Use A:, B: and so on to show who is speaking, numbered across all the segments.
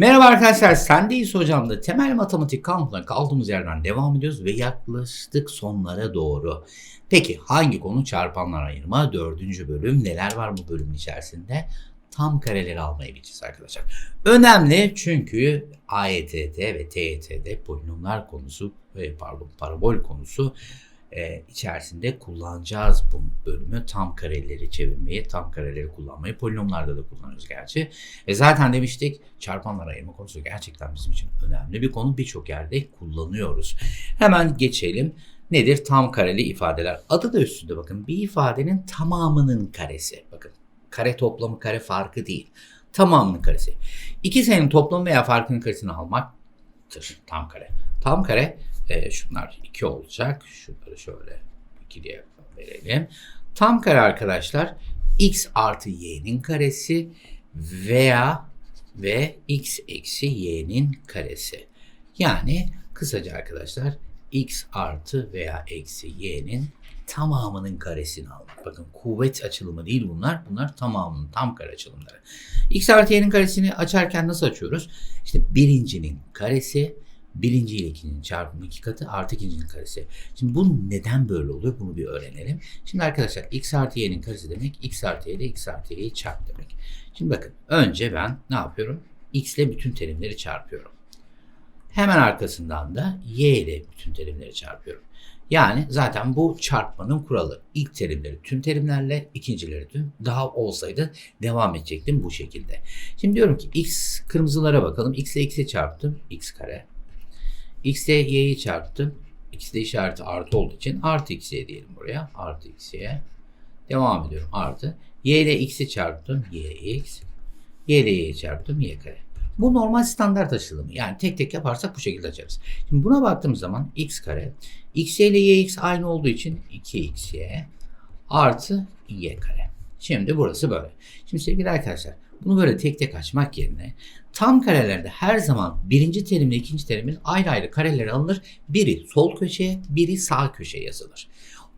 A: Merhaba arkadaşlar, Sendeyiz Hocam'da temel matematik kampına kaldığımız yerden devam ediyoruz ve yaklaştık sonlara doğru. Peki hangi konu çarpanlar ayırma? Dördüncü bölüm neler var bu bölümün içerisinde? Tam kareleri almayı bileceğiz arkadaşlar. Önemli çünkü AYT'de ve TYT'de polinomlar konusu, e, pardon parabol konusu e, içerisinde kullanacağız bu bölümü. Tam kareleri çevirmeyi, tam kareleri kullanmayı polinomlarda da kullanıyoruz gerçi. E zaten demiştik çarpanlar ayırma konusu gerçekten bizim için önemli bir konu. Birçok yerde kullanıyoruz. Hemen geçelim. Nedir? Tam kareli ifadeler. Adı da üstünde bakın. Bir ifadenin tamamının karesi. Bakın kare toplamı kare farkı değil. Tamamının karesi. İki sayının toplamı veya farkının karesini almaktır tam kare. Tam kare e, şunlar 2 olacak. Şunları şöyle 2 diye verelim. Tam kare arkadaşlar x artı y'nin karesi veya ve x eksi y'nin karesi. Yani kısaca arkadaşlar x artı veya eksi y'nin tamamının karesini almak. Bakın kuvvet açılımı değil bunlar. Bunlar tamamının tam kare açılımları. x artı y'nin karesini açarken nasıl açıyoruz? İşte birincinin karesi birinci ile ikincinin çarpımı iki katı artı ikincinin karesi. Şimdi bu neden böyle oluyor bunu bir öğrenelim. Şimdi arkadaşlar x artı y'nin karesi demek x artı y ile x artı y'yi çarp demek. Şimdi bakın önce ben ne yapıyorum? x ile bütün terimleri çarpıyorum. Hemen arkasından da y ile bütün terimleri çarpıyorum. Yani zaten bu çarpmanın kuralı. İlk terimleri tüm terimlerle, ikincileri tüm. Daha olsaydı devam edecektim bu şekilde. Şimdi diyorum ki x kırmızılara bakalım. x ile x'i çarptım. x kare. X ile y'yi çarptım. x ile işareti artı olduğu için artı x'ye diyelim buraya. Artı x'ye. Devam ediyorum. Artı. y ile x'i çarptım. yx. y ile y'yi çarptım. y kare. Bu normal standart açılımı. Yani tek tek yaparsak bu şekilde açarız. Şimdi buna baktığımız zaman x kare. x ile yx aynı olduğu için 2xy artı y kare. Şimdi burası böyle. Şimdi sevgili arkadaşlar bunu böyle tek tek açmak yerine tam karelerde her zaman birinci terimle ikinci terimin ayrı ayrı kareleri alınır. Biri sol köşeye, biri sağ köşeye yazılır.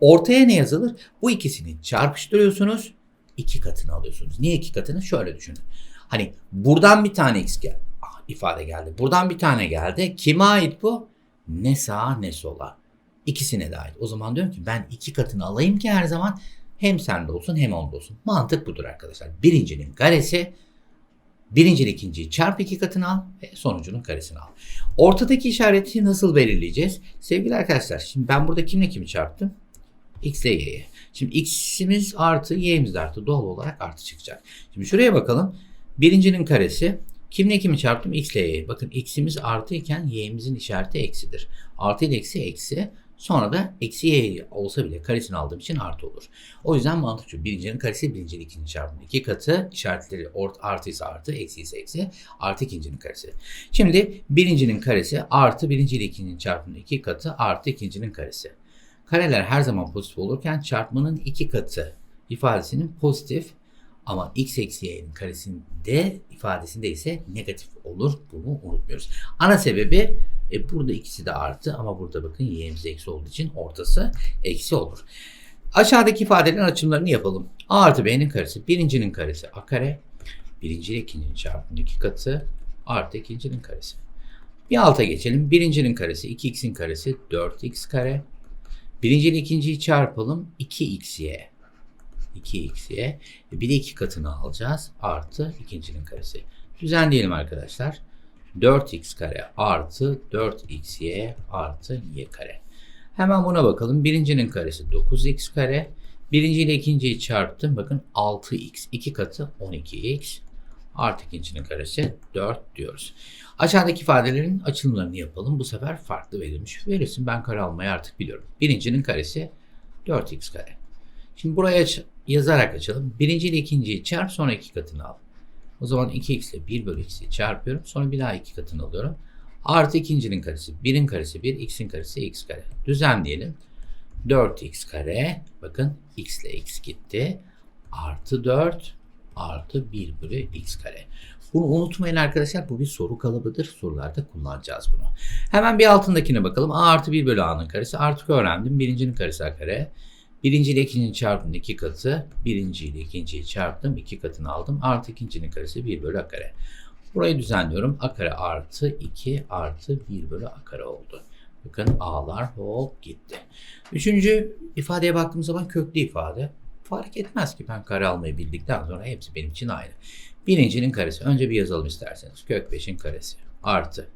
A: Ortaya ne yazılır? Bu ikisini çarpıştırıyorsunuz. iki katını alıyorsunuz. Niye iki katını? Şöyle düşünün. Hani buradan bir tane x gel ah, ifade geldi. Buradan bir tane geldi. Kime ait bu? Ne sağa ne sola. İkisine de ait. O zaman diyorum ki ben iki katını alayım ki her zaman hem sende olsun hem onda olsun. Mantık budur arkadaşlar. Birincinin karesi birinci ikinciyi çarp iki katını al ve sonucunun karesini al. Ortadaki işareti nasıl belirleyeceğiz? Sevgili arkadaşlar şimdi ben burada kimle kimi çarptım? X ile Y'ye. Şimdi X'imiz artı Y'imiz artı doğal olarak artı çıkacak. Şimdi şuraya bakalım. Birincinin karesi kimle kimi çarptım? X ile Y. Bakın x'imiz artı iken y'imizin işareti eksidir. Artı ile eksi eksi. Sonra da eksi y olsa bile karesini aldığım için artı olur. O yüzden mantık şu. Birincinin karesi birinci ile ikinci çarpımı. iki katı işaretleri ort, artı ise artı, eksi ise eksi. Artı ikincinin karesi. Şimdi birincinin karesi artı birinci ile ikincinin çarpımı iki katı artı ikincinin karesi. Kareler her zaman pozitif olurken çarpmanın iki katı ifadesinin pozitif ama x eksi y'nin karesinde ifadesinde ise negatif olur. Bunu unutmuyoruz. Ana sebebi e, burada ikisi de artı ama burada bakın y'imiz eksi olduğu için ortası eksi olur. Aşağıdaki ifadelerin açımlarını yapalım. A artı b'nin karesi birincinin karesi a kare. Birinci ile ikincinin çarpımının iki katı artı ikincinin karesi. Bir alta geçelim. Birincinin karesi 2x'in karesi 4x kare. Birinci ile ikinciyi çarpalım. 2xy 2x'ye bir de 2 katını alacağız. Artı ikincinin karesi. Düzenleyelim arkadaşlar. 4x kare artı 4xy artı y kare. Hemen buna bakalım. Birincinin karesi 9x kare. Birinci ile ikinciyi çarptım. Bakın 6x. 2 katı 12x. Artı ikincinin karesi 4 diyoruz. Aşağıdaki ifadelerin açılımlarını yapalım. Bu sefer farklı verilmiş. Verilsin ben kare almayı artık biliyorum. Birincinin karesi 4x kare. Şimdi buraya yazarak açalım. Birinci ile ikinciyi çarp sonra iki katını al. O zaman 2x ile 1 bölü x'i çarpıyorum. Sonra bir daha iki katını alıyorum. Artı ikincinin karesi. 1'in karesi 1, x'in karesi x kare. Düzenleyelim. 4x kare. Bakın x ile x gitti. Artı 4 artı 1 bölü x kare. Bunu unutmayın arkadaşlar. Bu bir soru kalıbıdır. Sorularda kullanacağız bunu. Hemen bir altındakine bakalım. a artı 1 bölü a'nın karesi. Artık öğrendim. Birincinin karesi a kare. Birinci ile ikincinin çarpımının iki katı. Birinci ile ikinciyi çarptım. iki katını aldım. Artı ikincinin karesi 1 bölü a kare. Burayı düzenliyorum. A kare artı 2 artı 1 bölü A kare oldu. Bakın A'lar hop gitti. Üçüncü ifadeye baktığım zaman köklü ifade. Fark etmez ki ben kare almayı bildikten sonra hepsi benim için aynı. Birincinin karesi. Önce bir yazalım isterseniz. Kök 5'in karesi. Artı.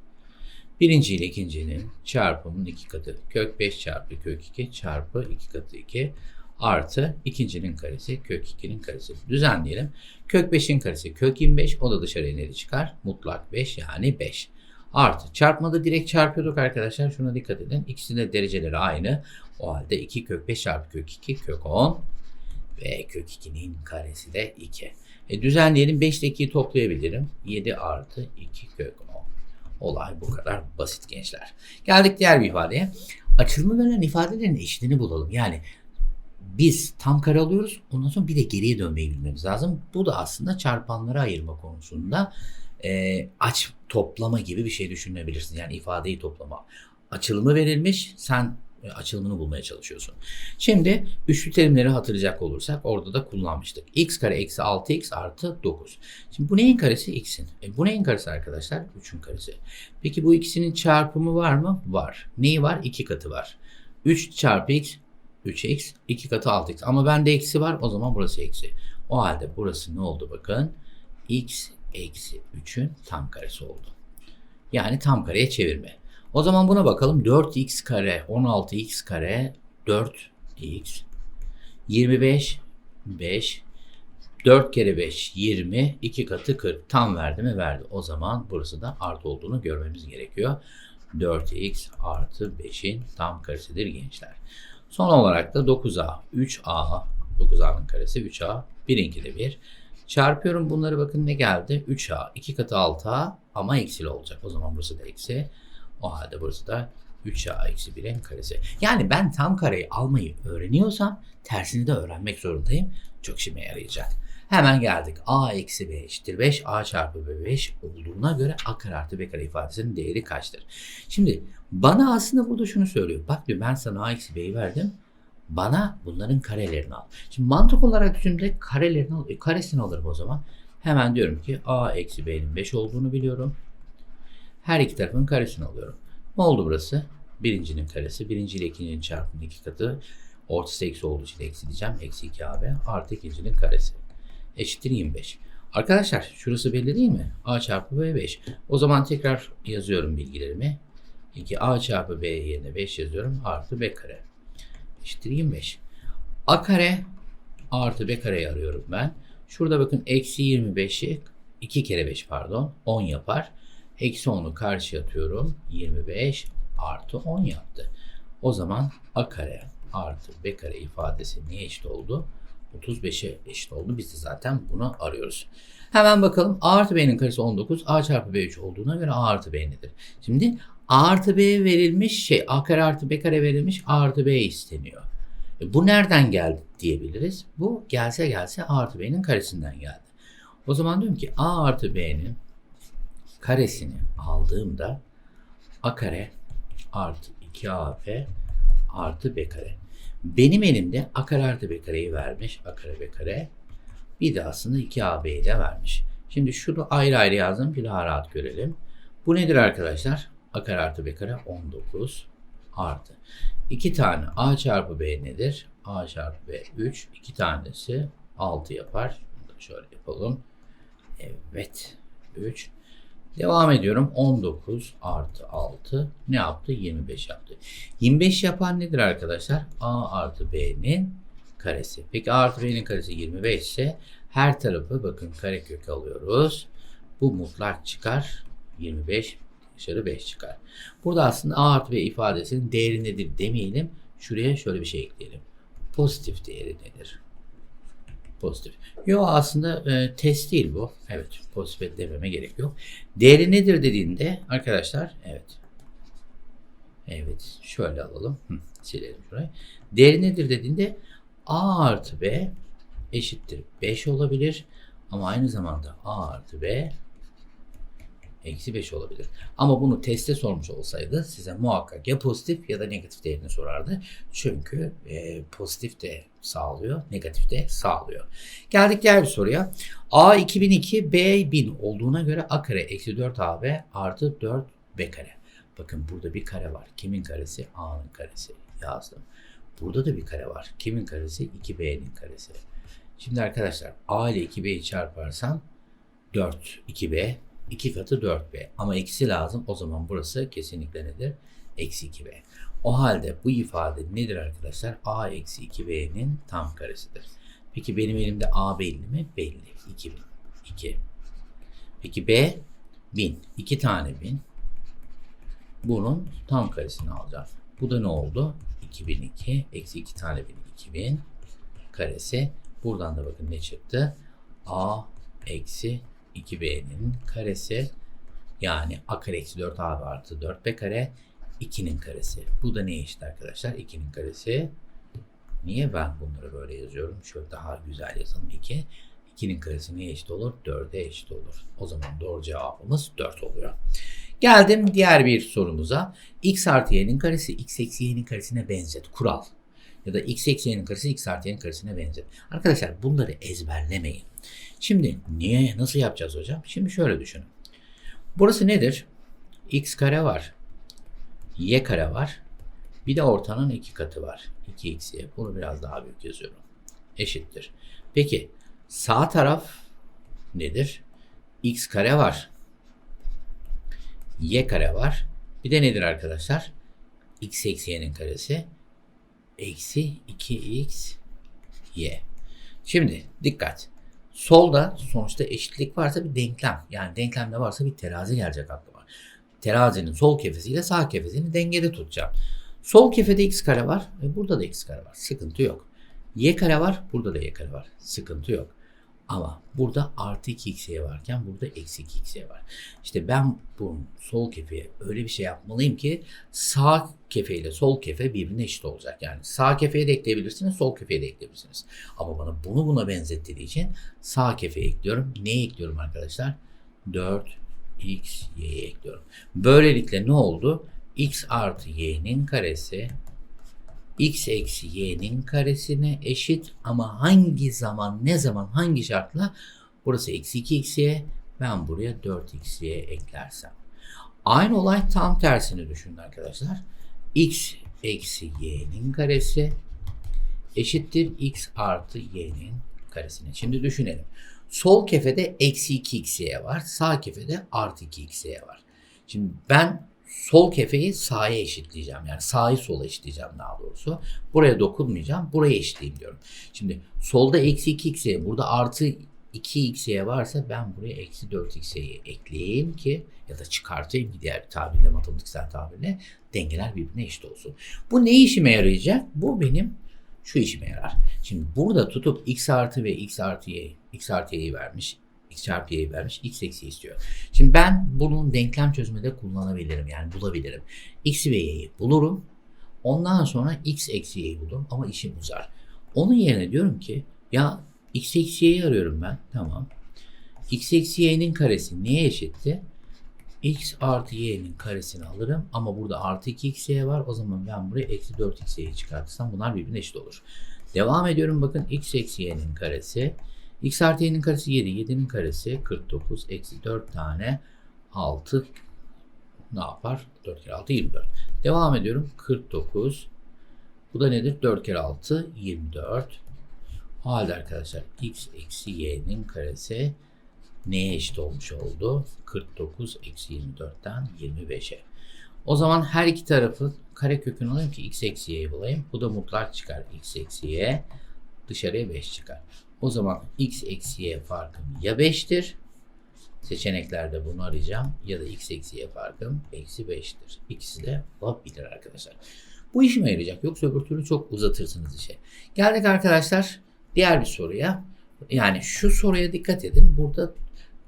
A: Birinci ile ikincinin çarpımının iki katı. Kök 5 çarpı kök 2 çarpı 2 katı 2 artı ikincinin karesi kök 2'nin karesi. Düzenleyelim. Kök 5'in karesi kök 25 o da dışarıya nereye çıkar? Mutlak 5 yani 5. Artı çarpmada direkt çarpıyorduk arkadaşlar. Şuna dikkat edin. İkisinin de dereceleri aynı. O halde 2 kök 5 çarpı kök 2 kök 10 ve kök 2'nin karesi de 2. E, düzenleyelim. 5 ile 2'yi toplayabilirim. 7 artı 2 kök 10. Olay bu kadar basit gençler. Geldik diğer bir ifadeye. Açılımı verilen ifadelerin eşitini bulalım. Yani biz tam kare alıyoruz. Ondan sonra bir de geriye dönmeyi bilmemiz lazım. Bu da aslında çarpanları ayırma konusunda e, aç toplama gibi bir şey düşünebilirsin. Yani ifadeyi toplama. Açılımı verilmiş. Sen açılımını bulmaya çalışıyorsun. Şimdi üçlü terimleri hatırlayacak olursak orada da kullanmıştık. x kare eksi 6x artı 9. Şimdi bu neyin karesi? x'in. E, bu neyin karesi arkadaşlar? 3'ün karesi. Peki bu ikisinin çarpımı var mı? Var. Neyi var? 2 katı var. 3 çarpı x 3x 2 katı 6x. Ama bende eksi var o zaman burası eksi. O halde burası ne oldu bakın? x eksi 3'ün tam karesi oldu. Yani tam kareye çevirme. O zaman buna bakalım. 4x kare 16x kare 4x 25 5 4 kere 5 20 2 katı 40 tam verdi mi verdi. O zaman burası da artı olduğunu görmemiz gerekiyor. 4x artı 5'in tam karesidir gençler. Son olarak da 9a 3a 9a'nın karesi 3a birinki de 1. Çarpıyorum bunları bakın ne geldi? 3a 2 katı 6a ama eksili olacak. O zaman burası da eksi. O halde burası da 3a eksi 1'in karesi. Yani ben tam kareyi almayı öğreniyorsam tersini de öğrenmek zorundayım. Çok işime yarayacak. Hemen geldik. a eksi b eşittir 5. a çarpı b 5 olduğuna göre a kare artı b kare ifadesinin değeri kaçtır? Şimdi bana aslında burada şunu söylüyor. Bak diyor ben sana a eksi b'yi verdim. Bana bunların karelerini al. Şimdi mantık olarak düşündüğümde karelerini al. E, karesini alırım o zaman. Hemen diyorum ki a eksi b'nin 5 olduğunu biliyorum. Her iki tarafın karesini alıyorum. Ne oldu burası? Birincinin karesi. Birinci ile ikincinin çarpımının iki katı. Ortası eksi olduğu için eksi diyeceğim. Eksi 2ab artı ikincinin karesi. Eşittir 25. Arkadaşlar şurası belli değil mi? a çarpı b 5. O zaman tekrar yazıyorum bilgilerimi. 2a çarpı b yerine 5 yazıyorum. Artı b kare. Eşittir 25. a kare artı b kareyi arıyorum ben. Şurada bakın eksi 25'i 2 kere 5 pardon 10 yapar. Eksi 10'u karşıya atıyorum. 25 artı 10 yaptı. O zaman a kare artı b kare ifadesi neye eşit oldu? 35'e eşit oldu. Biz de zaten bunu arıyoruz. Hemen bakalım. A artı B'nin karesi 19. A çarpı B3 olduğuna göre A artı B nedir? Şimdi A artı B verilmiş şey A kare artı B kare verilmiş A artı B isteniyor. E, bu nereden geldi diyebiliriz. Bu gelse gelse A artı B'nin karesinden geldi. O zaman diyorum ki A artı B'nin karesini aldığımda A kare artı 2AB artı B kare. Benim elimde a kare artı b kareyi vermiş. a kare b kare. Bir de aslında 2ab'yi de vermiş. Şimdi şunu ayrı ayrı yazdım ki daha rahat görelim. Bu nedir arkadaşlar? a kare artı b kare 19 artı. 2 tane a çarpı b nedir? a çarpı b 3. 2 tanesi 6 yapar. Şöyle yapalım. Evet. 3. Devam ediyorum. 19 artı 6 ne yaptı? 25 yaptı. 25 yapan nedir arkadaşlar? A artı B'nin karesi. Peki A artı B'nin karesi 25 ise her tarafı bakın karekök alıyoruz. Bu mutlak çıkar. 25 dışarı 5 çıkar. Burada aslında A artı B ifadesinin değeri nedir demeyelim. Şuraya şöyle bir şey ekleyelim. Pozitif değeri nedir? Pozitif. Yok aslında e, test değil bu. Evet pozitif dememe gerek yok. Değeri nedir dediğinde arkadaşlar evet. Evet şöyle alalım. Hı, silelim şurayı. Değeri nedir dediğinde A artı B eşittir 5 olabilir. Ama aynı zamanda A artı B eksi 5 olabilir. Ama bunu teste sormuş olsaydı size muhakkak ya pozitif ya da negatif değerini sorardı. Çünkü e, pozitif de sağlıyor. Negatif de sağlıyor. Geldik diğer bir soruya. A 2002 B 1000 olduğuna göre A kare eksi 4AB artı 4B kare. Bakın burada bir kare var. Kimin karesi? A'nın karesi. Yazdım. Burada da bir kare var. Kimin karesi? 2B'nin karesi. Şimdi arkadaşlar A ile 2B'yi çarparsam 4 2B 2 katı 4B ama eksi lazım o zaman burası kesinlikle nedir? Eksi 2B. O halde bu ifade nedir arkadaşlar? A eksi 2B'nin tam karesidir. Peki benim elimde A belli mi? Belli. 2000. 2. Peki B 1000. 2 tane 1000. Bunun tam karesini alacağım. Bu da ne oldu? 2002 eksi 2 tane 1000 2000 karesi. Buradan da bakın ne çıktı? A eksi 2b'nin karesi yani a kare eksi 4 a artı 4b kare 2'nin karesi. Bu da ne eşit arkadaşlar? 2'nin karesi. Niye ben bunları böyle yazıyorum? Şöyle daha güzel yazalım. 2. 2'nin karesi neye eşit olur? 4'e eşit olur. O zaman doğru cevabımız 4 oluyor. Geldim diğer bir sorumuza. x artı y'nin karesi x eksi y'nin karesine benzet. Kural. Ya da x eksi y'nin karesi x artı y'nin karesine benzet. Arkadaşlar bunları ezberlemeyin. Şimdi niye nasıl yapacağız hocam? Şimdi şöyle düşünün. Burası nedir? x kare var. Y kare var. Bir de ortanın iki katı var. 2x'ye. Bunu biraz daha büyük yazıyorum. Eşittir. Peki sağ taraf nedir? x kare var. y kare var. Bir de nedir arkadaşlar? x eksi y'nin karesi. Eksi 2x y. Şimdi dikkat. Solda sonuçta eşitlik varsa bir denklem. Yani denklemde varsa bir terazi gelecek aklıma. Terazinin sol kefesiyle sağ kefesini dengede tutacağım. Sol kefede x kare var. ve burada da x kare var. Sıkıntı yok. Y kare var. Burada da y kare var. Sıkıntı yok. Ama burada artı 2xy varken burada eksi 2xy var. İşte ben bu sol kefeye öyle bir şey yapmalıyım ki sağ kefe ile sol kefe birbirine eşit olacak. Yani sağ kefeye de ekleyebilirsiniz, sol kefeye de ekleyebilirsiniz. Ama bana bunu buna benzettiği için sağ kefeye ekliyorum. Neyi ekliyorum arkadaşlar? 4xy'yi ekliyorum. Böylelikle ne oldu? x artı y'nin karesi x eksi y'nin karesine eşit ama hangi zaman, ne zaman, hangi şartla? Burası eksi 2x'ye, ben buraya 4x'ye eklersem. Aynı olay tam tersini düşünün arkadaşlar. x eksi y'nin karesi eşittir x artı y'nin karesine. Şimdi düşünelim. Sol kefede eksi 2xy var, sağ kefede artı 2xy var. Şimdi ben sol kefeyi sağa eşitleyeceğim. Yani sağı sola eşitleyeceğim daha doğrusu. Buraya dokunmayacağım. Buraya eşitleyeyim diyorum. Şimdi solda eksi 2x'ye burada artı 2x'ye varsa ben buraya eksi 4x'ye ekleyeyim ki ya da çıkartayım ki diğer bir tabirle matematiksel tabirle dengeler birbirine eşit olsun. Bu ne işime yarayacak? Bu benim şu işime yarar. Şimdi burada tutup x artı ve x artı y, x artı y'yi vermiş x çarpı y'yi vermiş. x eksi istiyor. Şimdi ben bunun denklem çözümünde kullanabilirim. Yani bulabilirim. x ve y'yi bulurum. Ondan sonra x eksi y'yi bulurum ama işim uzar. Onun yerine diyorum ki ya x eksi y'yi arıyorum ben. Tamam. x eksi y'nin karesi neye eşitti? x artı y'nin karesini alırım ama burada artı 2xy var. O zaman ben buraya eksi 4xy'yi çıkartırsam bunlar birbirine eşit olur. Devam ediyorum bakın x eksi y'nin karesi x artı y'nin karesi 7. 7'nin karesi 49. Eksi 4 tane 6 ne yapar? 4 kere 6 24. Devam ediyorum. 49. Bu da nedir? 4 kere 6 24. O halde arkadaşlar x eksi y'nin karesi neye eşit olmuş oldu? 49 eksi 24'ten 25'e. O zaman her iki tarafı kare kökünü alayım ki x eksi y'yi bulayım. Bu da mutlak çıkar x eksi y. Dışarıya 5 çıkar. O zaman x eksi y farkım ya 5'tir. Seçeneklerde bunu arayacağım. Ya da x eksi y farkım eksi 5'tir. İkisi de olabilir arkadaşlar. Bu işime yarayacak. Yoksa öbür türlü çok uzatırsınız işe. Geldik arkadaşlar diğer bir soruya. Yani şu soruya dikkat edin. Burada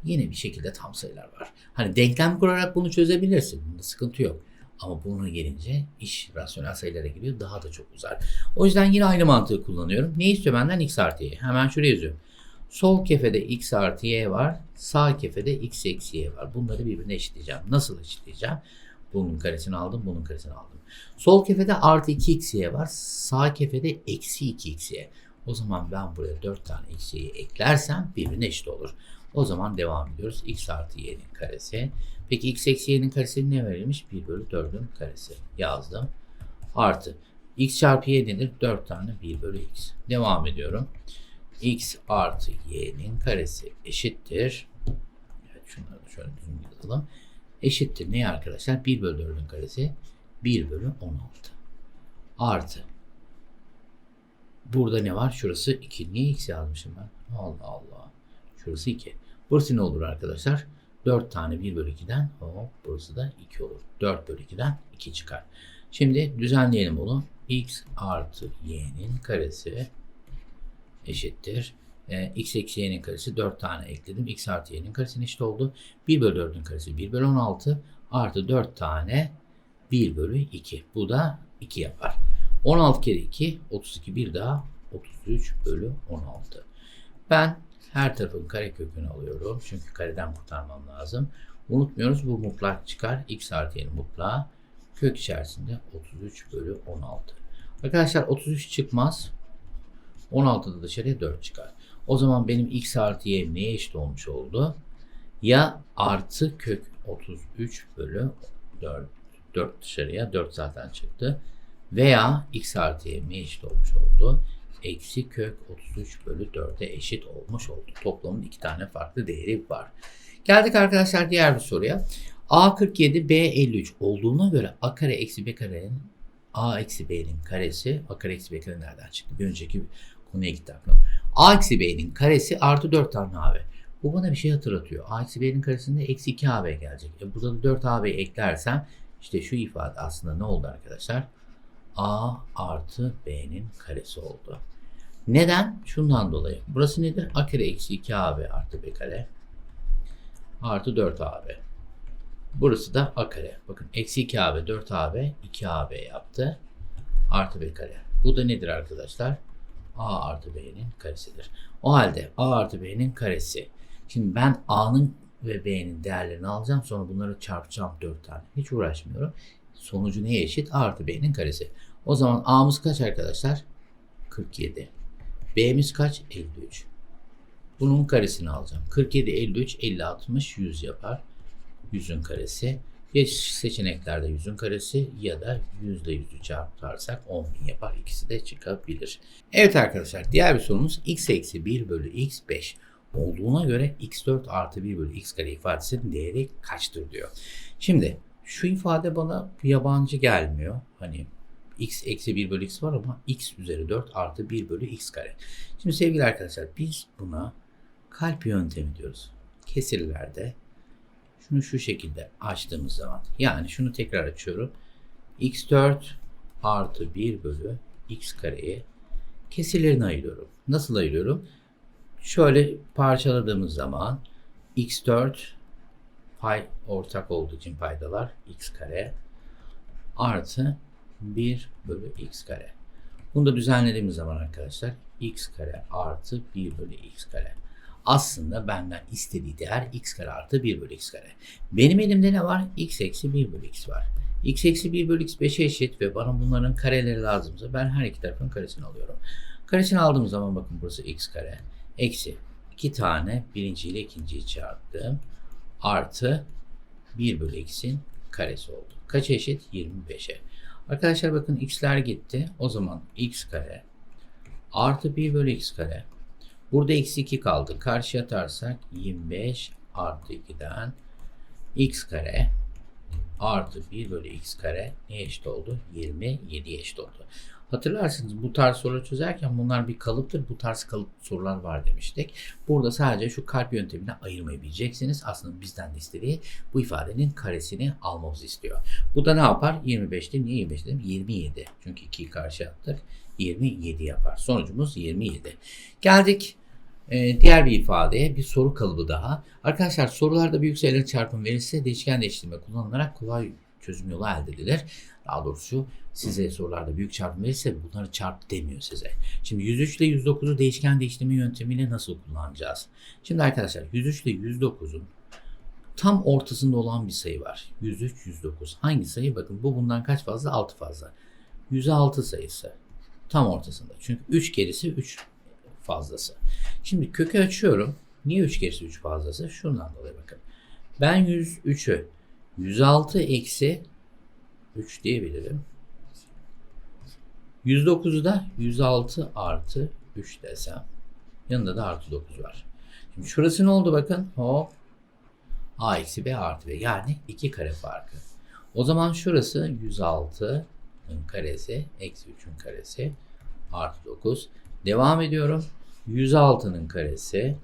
A: yine bir şekilde tam sayılar var. Hani denklem kurarak bunu çözebilirsin. Bunda sıkıntı yok. Ama buna gelince iş rasyonel sayılara giriyor. Daha da çok uzar. O yüzden yine aynı mantığı kullanıyorum. Ne istiyor benden? x artı y. Hemen şuraya yazıyorum. Sol kefede x artı y var. Sağ kefede x eksi y var. Bunları birbirine eşitleyeceğim. Nasıl eşitleyeceğim? Bunun karesini aldım, bunun karesini aldım. Sol kefede artı 2xy var. Sağ kefede eksi 2xy. O zaman ben buraya 4 tane x, y'yi eklersem birbirine eşit olur. O zaman devam ediyoruz. x artı y'nin karesi. Peki x eksi y'nin karesi ne verilmiş? 1 bölü 4'ün karesi. Yazdım. Artı. x çarpı y nedir? 4 tane 1 bölü x. Devam ediyorum. x artı y'nin karesi eşittir. Evet şunları şöyle yazalım. Eşittir ne arkadaşlar? 1 bölü 4'ün karesi 1 bölü 16. Artı. Burada ne var? Şurası 2. Niye x yazmışım ben? Allah Allah. Şurası 2. Burası ne olur arkadaşlar? 4 tane 1 bölü 2'den hop burası da 2 olur. 4 bölü 2'den 2 çıkar. Şimdi düzenleyelim bunu. x artı y'nin karesi eşittir. E, x eksi y'nin karesi 4 tane ekledim. x artı y'nin karesine eşit oldu. 1 bölü 4'ün karesi 1 bölü 16 artı 4 tane 1 bölü 2. Bu da 2 yapar. 16 kere 2 32 bir daha 33 bölü 16. Ben her tarafın kare kökünü alıyorum. Çünkü kareden kurtarmam lazım. Unutmuyoruz bu mutlak çıkar. x artı y'nin mutlağı kök içerisinde 33 bölü 16. Arkadaşlar 33 çıkmaz. 16'da dışarıya 4 çıkar. O zaman benim x artı y neye eşit olmuş oldu? Ya artı kök 33 bölü 4, 4 dışarıya 4 zaten çıktı. Veya x artı y neye eşit olmuş oldu? Eksi kök 33 bölü 4'e eşit olmuş oldu. Toplamın iki tane farklı değeri var. Geldik arkadaşlar diğer bir soruya. A 47 B 53 olduğuna göre A kare eksi B karenin A eksi B'nin karesi A kare eksi B kare nereden çıktı? Bir önceki konuya gitti aklım. A eksi B'nin karesi artı 4 tane AB. Bu bana bir şey hatırlatıyor. A eksi B'nin karesinde eksi 2 AB gelecek. E burada da 4 AB eklersem işte şu ifade aslında ne oldu arkadaşlar? A artı B'nin karesi oldu. Neden? Şundan dolayı. Burası nedir? A kare eksi 2 AB artı B kare artı 4 AB. Burası da A kare. Bakın eksi 2 AB 4 AB 2 AB yaptı. Artı B kare. Bu da nedir arkadaşlar? A artı B'nin karesidir. O halde A artı B'nin karesi. Şimdi ben A'nın ve B'nin değerlerini alacağım. Sonra bunları çarpacağım 4 tane. Hiç uğraşmıyorum. Sonucu neye eşit? A artı B'nin karesi. O zaman A'mız kaç arkadaşlar? 47. B'miz kaç? 53. Bunun karesini alacağım. 47, 53, 50, 60, 100 yapar. 100'ün karesi. Ya seçeneklerde 100'ün karesi ya da 100 ile 100'ü çarparsak 10.000 yapar. İkisi de çıkabilir. Evet arkadaşlar diğer bir sorumuz x eksi 1 bölü x 5 olduğuna göre x4 artı 1 bölü x kare ifadesinin değeri kaçtır diyor. Şimdi şu ifade bana yabancı gelmiyor. Hani x eksi 1 bölü x var ama x üzeri 4 artı 1 bölü x kare. Şimdi sevgili arkadaşlar biz buna kalp yöntemi diyoruz. Kesirlerde şunu şu şekilde açtığımız zaman yani şunu tekrar açıyorum. x4 artı 1 bölü x kareyi kesirlerini ayırıyorum. Nasıl ayırıyorum? Şöyle parçaladığımız zaman x4 pay ortak olduğu için paydalar x kare artı 1 bölü x kare. Bunu da düzenlediğimiz zaman arkadaşlar x kare artı 1 bölü x kare. Aslında benden istediği değer x kare artı 1 bölü x kare. Benim elimde ne var? x eksi 1 bölü x var. x eksi 1 bölü x 5'e eşit ve bana bunların kareleri lazımsa ben her iki tarafın karesini alıyorum. Karesini aldığım zaman bakın burası x kare. Eksi 2 tane birinci ile ikinciyi çarptım. Artı 1 bölü x'in karesi oldu. Kaça eşit? 25'e. Arkadaşlar bakın x'ler gitti. O zaman x kare artı 1 bölü x kare. Burada eksi 2 kaldı. Karşıya atarsak 25 artı 2'den x kare artı 1 bölü x kare ne eşit oldu? 27 eşit oldu. Hatırlarsınız bu tarz soruları çözerken bunlar bir kalıptır. Bu tarz kalıp sorular var demiştik. Burada sadece şu kalp yöntemine ayırmayı bileceksiniz. Aslında bizden de istediği bu ifadenin karesini almamızı istiyor. Bu da ne yapar? 25 değil. Niye 25 dedim? 27. Çünkü 2'yi karşı attık. 27 yapar. Sonucumuz 27. Geldik ee, diğer bir ifadeye bir soru kalıbı daha. Arkadaşlar sorularda büyük sayılar çarpım verirse değişken değiştirme kullanılarak kolay çözüm yolu elde edilir. Daha doğrusu size sorularda büyük çarpım verirse bunları çarp demiyor size. Şimdi 103 ile 109'u değişken değiştirme yöntemiyle nasıl kullanacağız? Şimdi arkadaşlar 103 ile 109'un tam ortasında olan bir sayı var. 103, 109. Hangi sayı? Bakın bu bundan kaç fazla? 6 fazla. 106 sayısı tam ortasında. Çünkü 3 gerisi 3 fazlası. Şimdi kökü açıyorum. Niye 3 kere 3 fazlası? Şundan dolayı bakın. Ben 103'ü 106 eksi 3 diyebilirim. 109'u da 106 artı 3 desem. Yanında da artı 9 var. Şimdi şurası ne oldu bakın. Hop. A eksi B artı B. Yani 2 kare farkı. O zaman şurası 106'ın karesi eksi 3'ün karesi artı 9. Devam ediyorum. 106'nın karesi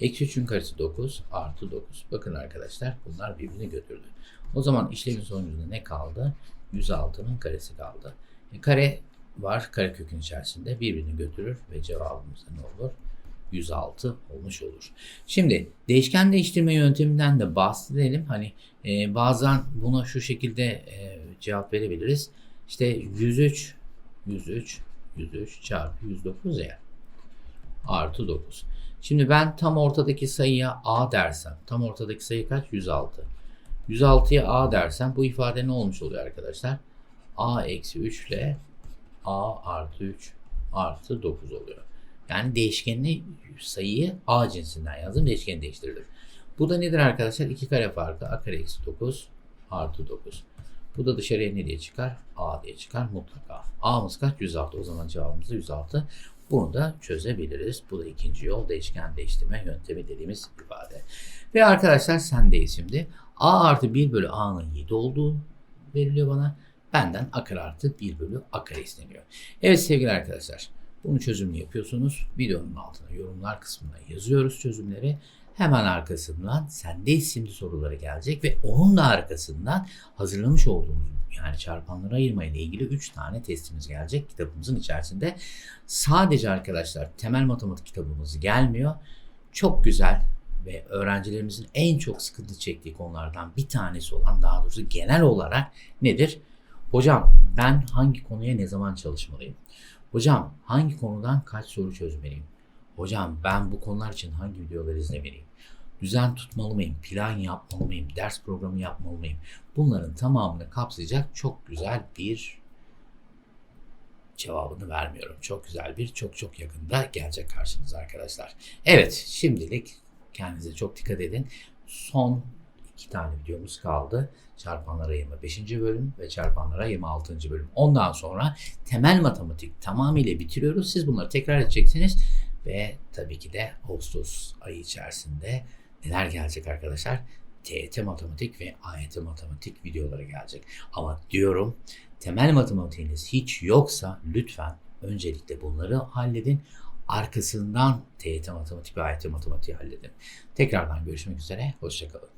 A: eksi 3'ün karesi 9 artı 9. Bakın arkadaşlar bunlar birbirini götürdü. O zaman işlemin sonucunda ne kaldı? 106'nın karesi kaldı. Kare var karekökün içerisinde birbirini götürür ve cevabımız ne olur? 106 olmuş olur. Şimdi değişken değiştirme yönteminden de bahsedelim. Hani e, bazen buna şu şekilde e, cevap verebiliriz. İşte 103 103 103 çarpı 109 ya artı 9. Şimdi ben tam ortadaki sayıya a dersem tam ortadaki sayı kaç? 106. 106'ya a dersem bu ifade ne olmuş oluyor arkadaşlar? A eksi 3 ile a artı 3 artı 9 oluyor. Yani değişkenli sayıyı a cinsinden yazdım. Değişkeni değiştirdim. Bu da nedir arkadaşlar? 2 kare farkı a kare eksi 9 artı 9. Bu da dışarıya ne diye çıkar? A diye çıkar mutlaka. A'mız kaç? 106. O zaman cevabımız da 106. Bunu da çözebiliriz. Bu da ikinci yol değişken değiştirme yöntemi dediğimiz ifade. Ve arkadaşlar sendeyiz şimdi. A artı 1 bölü A'nın 7 olduğu veriliyor bana. Benden a kare artı 1 bölü a kare isteniyor. Evet sevgili arkadaşlar. Bunu çözümünü yapıyorsunuz. Videonun altına yorumlar kısmına yazıyoruz çözümleri. Hemen arkasından sende isimli soruları gelecek ve onun da arkasından hazırlamış olduğumuz yani çarpanları ayırma ile ilgili 3 tane testimiz gelecek kitabımızın içerisinde. Sadece arkadaşlar temel matematik kitabımız gelmiyor. Çok güzel ve öğrencilerimizin en çok sıkıntı çektiği konulardan bir tanesi olan daha doğrusu genel olarak nedir? Hocam ben hangi konuya ne zaman çalışmalıyım? Hocam hangi konudan kaç soru çözmeliyim? Hocam ben bu konular için hangi videoları izlemeliyim? Düzen tutmalı mıyım? Plan yapmalı mıyım? Ders programı yapmalı mıyım? Bunların tamamını kapsayacak çok güzel bir cevabını vermiyorum. Çok güzel bir çok çok yakında gelecek karşınıza arkadaşlar. Evet şimdilik kendinize çok dikkat edin. Son iki tane videomuz kaldı. Çarpanlara ayırma 5. bölüm ve çarpanlara ayırma 6. bölüm. Ondan sonra temel matematik tamamıyla bitiriyoruz. Siz bunları tekrar edeceksiniz ve tabii ki de Ağustos ayı içerisinde neler gelecek arkadaşlar? TET matematik ve AYT matematik videoları gelecek. Ama diyorum temel matematiğiniz hiç yoksa lütfen öncelikle bunları halledin. Arkasından TET matematik ve AYT matematiği halledin. Tekrardan görüşmek üzere. Hoşçakalın.